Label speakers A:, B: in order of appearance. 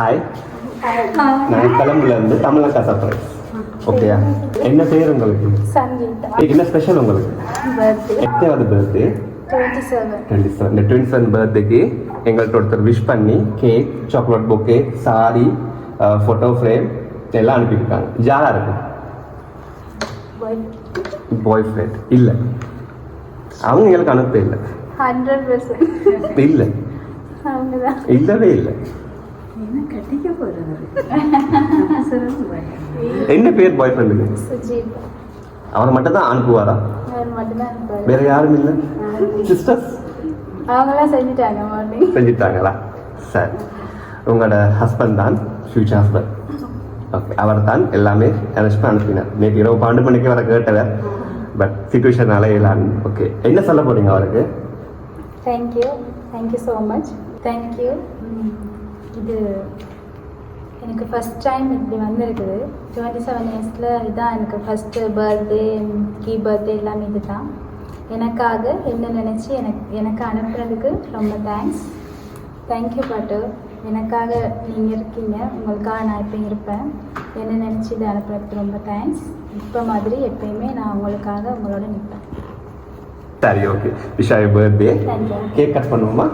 A: Hi நான் கிளம்புல இருந்து தமிழக்கா surprise ஓகேயா என்ன பேர் உங்களுக்கு? என்ன ஸ்பெஷல் உங்களுக்கு? எத்தனாவது பர்த்டே
B: டுவெண்ட்டி செவன்
A: இந்த டுவெண்ட்டி செவன் பர்த்டேக்கு எங்கள்கிட்ட ஒருத்தர் விஷ் பண்ணி cake chocolate bouquet sari photo frame எல்லாம் அனுப்பியிருக்காங்க. யாராக இருக்கு? பாய் ஃப்ரெண்ட் இல்லை. அவங்க எங்களுக்கு அனுப்ப இல்லை. இல்லை. இல்லவே இல்லை.
C: என்ன
A: பேர் பாய் ஃப்ரெண்டுக்கு
B: சுஜித்.
A: அவர் மட்டும் தான் அனுப்புவாரா. வேற யாரும் இல்லை? சிஸ்டர்ஸ்
B: அவங்களாம் செஞ்சுட்டாங்க மார்னிங்
A: செஞ்சுட்டாங்களா? சரி. உங்களோட ஹஸ்பண்ட் தான் ஃபியூச்சர் ஹஸ்பண்ட் ஓகே அவர் தான் எல்லாமே அரேஞ்ச் பண்ணி அனுப்பினார். நேற்று இரவு பன்னெண்டு மணிக்கு வர கேட்டவர். பட் சுச்சுவேஷனால எல்லாம் ஓகே என்ன சொல்ல போறீங்க அவருக்கு?
B: Thank you thank you so much thank you இது எனக்கு ஃபஸ்ட் டைம் இப்படி வந்திருக்குது. டுவெண்ட்டி செவன் இயர்ஸில் இதுதான் எனக்கு ஃபஸ்ட்டு பர்த்டே கீ பர்த்டே எல்லாமே இது தான் எனக்காக என்ன நினச்சி எனக்கு எனக்கு அனுப்புறதுக்கு ரொம்ப தேங்க்ஸ் தேங்க்யூ பாட்டு எனக்காக நீங்கள் இருக்கீங்க. உங்களுக்காக நான் இப்போ இருப்பேன். என்ன நினச்சி இதை அனுப்புறதுக்கு ரொம்ப தேங்க்ஸ் இப்போ மாதிரி எப்பயுமே நான் உங்களுக்காக உங்களோட நிற்பேன்.
A: சரி ஓகே விஷாய பர்த்டே கேக் கட் பண்ணுவோமா?